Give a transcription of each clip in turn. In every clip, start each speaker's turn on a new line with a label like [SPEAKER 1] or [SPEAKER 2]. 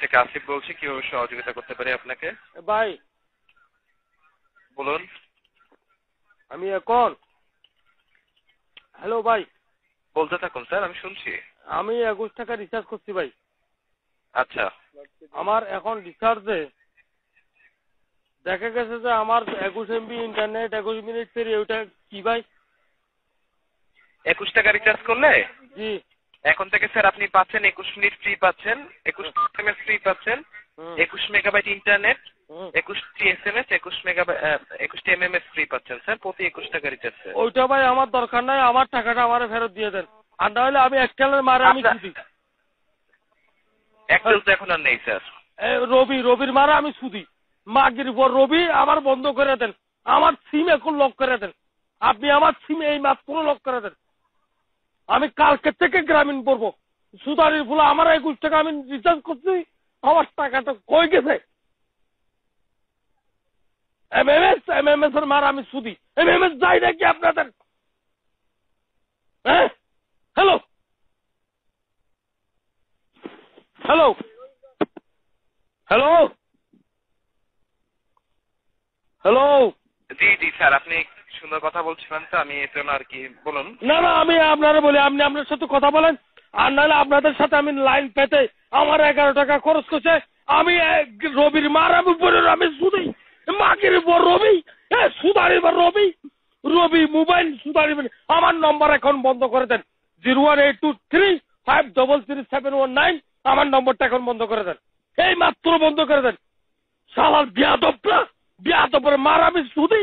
[SPEAKER 1] থেকে আসিফ বলছি কীভাবে সহযোগিতা করতে পারি আপনাকে?
[SPEAKER 2] ভাই।
[SPEAKER 1] বলুন।
[SPEAKER 2] আমি এখন হ্যালো ভাই।
[SPEAKER 1] বলতে থাকুন স্যার আমি শুনছি।
[SPEAKER 2] আমি একুশ টাকা রিচার্জ করছি ভাই।
[SPEAKER 1] আচ্ছা।
[SPEAKER 2] আমার এখন রিচার্জে দেখা গেছে যে আমার একুশ এমবি ইন্টারনেট একুশ মিনিট পেরিয়ে ওইটা কি ভাই?
[SPEAKER 1] একুশ টাকা রিচার্জ করলে?
[SPEAKER 2] জি।
[SPEAKER 1] এখন থেকে স্যার আপনি পাচ্ছেন একুশ মিনিট ফ্রি পাচ্ছেন একুশ এস ফ্রি পাচ্ছেন একুশ মেগাবাইট ইন্টারনেট। একুশটি এস এম এস একুশ মেগাবাইট একুশটি এম এম এস ফ্রি পাচ্ছেন। স্যার প্রতি একুশ টাকা রিচার্জ
[SPEAKER 2] ওইটা ভাই আমার দরকার নাই আমার টাকাটা আমার ফেরত দিয়ে দেন। আর না হলে আমি একটালের মারে আমি
[SPEAKER 1] আচ্ছা।
[SPEAKER 2] সুদি
[SPEAKER 1] একটেল তো এখন আর নেই স্যার।
[SPEAKER 2] রবি রবির মারে আমি সুদি মাগির পর রবি আমার বন্ধ করে দেন। আমার সিম এখন লক করে দেন। আপনি আমার সিম এই মাত্র লক করে দেন। আমি কালকে থেকে গ্রামীণ পড়ব সুদারির ফুলে আমার একুশ টাকা আমি রিচার্জ করছি, আমার টাকাটা কই গেছে? M M S M M S এর মার আমি সুদি। এম এম এস যাই নাকি আপনাদের? হ্যাঁ? হ্যালো হ্যালো হ্যালো হ্যালো
[SPEAKER 1] জি জি, স্যার, আপনি সুন্দর কথা বলছিলেন তো, আমি এর জন্য আর কি, বলুন।
[SPEAKER 2] না না, আমি আপনারা বলি, আপনি আপনার সাথে কথা বলেন, আর নাহলে আপনাদের সাথে আমি লাইন পেতে আমার এগারো টাকা খরচ করছে। আমি রবির মার, আমি উপরে আমি সুদি মাকের বর রবি হ্যাঁ সুদারির পর রবি রবি মোবাইল সুদারির আমার নম্বর এখন বন্ধ করে দেন। Zero one eight two three five double three seven one nine, আমার নম্বরটা এখন বন্ধ করে দেন। এই মাত্র বন্ধ করে দেন। শালার বিয়াদবরা, বিয়াদবের মার, আমি সুদি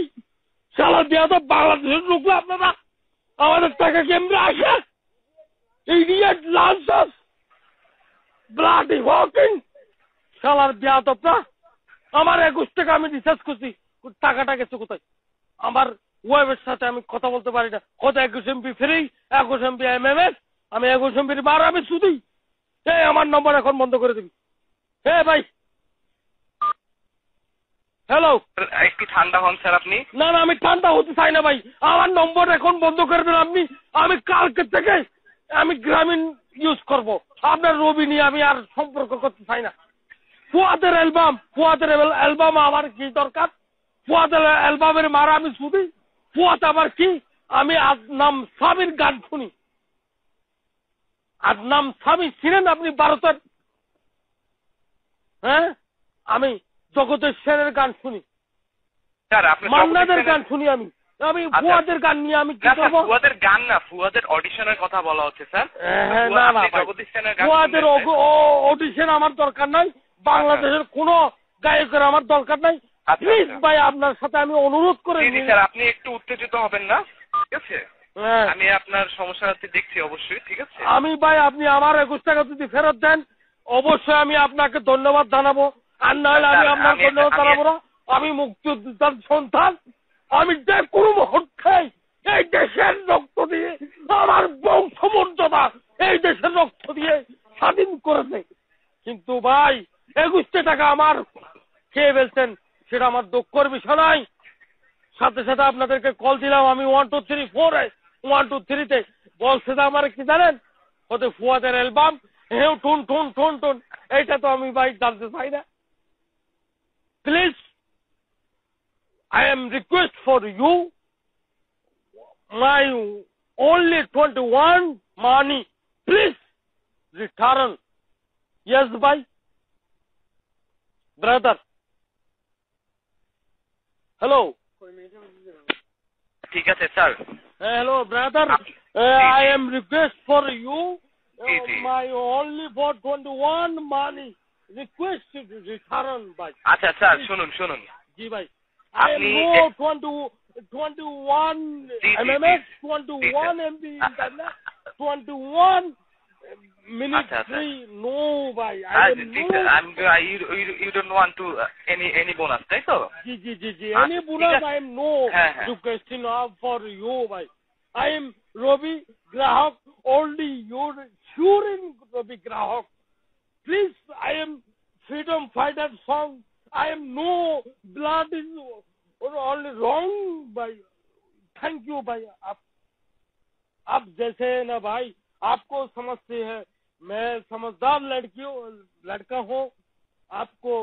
[SPEAKER 2] বিয়াদব বাংলাদেশের লোকরা আপনারা? আমাদের টাকা কেন্দ্রে আসে? ইডিয়েট লাঞ্চাস ব্লাডি ওয়াকিং শালার বিয়াদবরা আমার একুশ টাকা আমি রিচার্জ করছি। টাকাটা গেছে কোথায়? আমার ওয়েবের সাথে আমি কথা বলতে পারি না। কত একুশ এমপি ফ্রি একুশ এমপি এম এম এস আমি একুশ এমপির মার আমি শুধুই। এই আমার নম্বর এখন বন্ধ করে দিবি। হে, ভাই! হ্যালো
[SPEAKER 1] একটু ঠান্ডা হন স্যার আপনি।
[SPEAKER 2] না না আমি ঠান্ডা হতে চাই না ভাই। আমার নম্বর এখন বন্ধ করে দেন আপনি। আমি কালকে থেকে আমি গ্রামীণ ইউজ করব। আপনার রবি নিয়ে আমি আর সম্পর্ক করতে চাই না। ফুয়াদের অ্যালবাম ফুয়াদের অ্যালবাম আমার কি দরকার? ফুয়াদের অ্যালবামের মারা আমি শুনি। ফুয়াদ আমার কি? আমি আজ নাম স্বামীর গান শুনি। আজ নাম স্বামী ছিলেন আপনি ভারতের। হ্যাঁ? আমি জগতের সেনের গান শুনি। মান্নাদের গান শুনি আমি। আমি
[SPEAKER 1] আচ্ছা।
[SPEAKER 2] ফুয়াদের গান নিয়ে আমি কি করব?
[SPEAKER 1] ফুয়াদের গান না ফুয়াদের অডিশনের কথা বলা হচ্ছে স্যার।
[SPEAKER 2] হ্যাঁ, না না ফুয়াদের অডিশন আমার দরকার নাই। বাংলাদেশের কোনো গায়কের আমার দরকার নাই।
[SPEAKER 1] আচ্ছা,
[SPEAKER 2] প্লিজ
[SPEAKER 1] আচ্ছা।
[SPEAKER 2] ভাই আপনার সাথে আমি অনুরোধ করে
[SPEAKER 1] স্যার আপনি একটু উত্তেজিত হবেন না ঠিক আছে?
[SPEAKER 2] হ্যাঁ।
[SPEAKER 1] আমি আপনার সমস্যাটি দেখছি অবশ্যই ঠিক আছে?
[SPEAKER 2] আমি ভাই আপনি আমার একুশ টাকা যদি ফেরত দেন অবশ্যই আমি আপনাকে ধন্যবাদ জানাব। আর না হলে আমি আপনার
[SPEAKER 1] আমি-
[SPEAKER 2] ধন্যবাদ
[SPEAKER 1] আমি-
[SPEAKER 2] জানাব না আমি মুক্তিযোদ্ধার সন্তান আমি যে কোনো মুহূর্তে এই দেশের রক্ত দিয়ে আমার বংশমর্যাদা এই দেশের রক্ত দিয়ে স্বাধীন করেছে। কিন্তু ভাই একুশটা টাকা আমার খেয়ে ফেলছেন সেটা আমার দক্ষর বিষয় নাই সাথে সাথে আপনাদেরকে কল দিলাম আমি one two three four one two থ্রিতে বলছে তো আমার কি জানেন? ওদের ফুয়াদের অ্যালবাম হেউ টুন টুন টুন টুন। এইটা তো আমি ভাই জানতে চাই না। Please I am request for you my only 21 money please return yes bye brother hello
[SPEAKER 1] ঠিক আছে sir
[SPEAKER 2] hello brother
[SPEAKER 1] up-
[SPEAKER 2] uh,
[SPEAKER 1] G,
[SPEAKER 2] i
[SPEAKER 1] G.
[SPEAKER 2] am request for you
[SPEAKER 1] G,
[SPEAKER 2] uh,
[SPEAKER 1] G.
[SPEAKER 2] my only for 21 money request to return bye
[SPEAKER 1] আচ্ছা sir শুনুন শুনুন
[SPEAKER 2] জি ভাই I am
[SPEAKER 1] আপনি
[SPEAKER 2] no
[SPEAKER 1] এ-
[SPEAKER 2] 20 21
[SPEAKER 1] জি, জি,
[SPEAKER 2] MMS
[SPEAKER 1] জি।
[SPEAKER 2] 21
[SPEAKER 1] জি,
[SPEAKER 2] MB
[SPEAKER 1] sir.
[SPEAKER 2] internet 21 minute
[SPEAKER 1] আচ্ছা, আচ্ছা।
[SPEAKER 2] free no ভাই I
[SPEAKER 1] R
[SPEAKER 2] am
[SPEAKER 1] ঠিক
[SPEAKER 2] no
[SPEAKER 1] I'm you you you don't want to uh, any any bonus তাই তো
[SPEAKER 2] জি জি জি জি
[SPEAKER 1] আচ্ছা,
[SPEAKER 2] any
[SPEAKER 1] ঠিক
[SPEAKER 2] bonus
[SPEAKER 1] আছে।
[SPEAKER 2] I am no
[SPEAKER 1] হ্যাঁ, হ্যাঁ।
[SPEAKER 2] requesting of for you ভাই I am Robi গ্রাহক only your sure in Robi গ্রাহক Please I am freedom fighter song I am no blood is only wrong by thank you भाई आप आप जैसे ना भाई आपको समझते हैं मैं समझदार लड़की हूँ लड़का हूँ आपको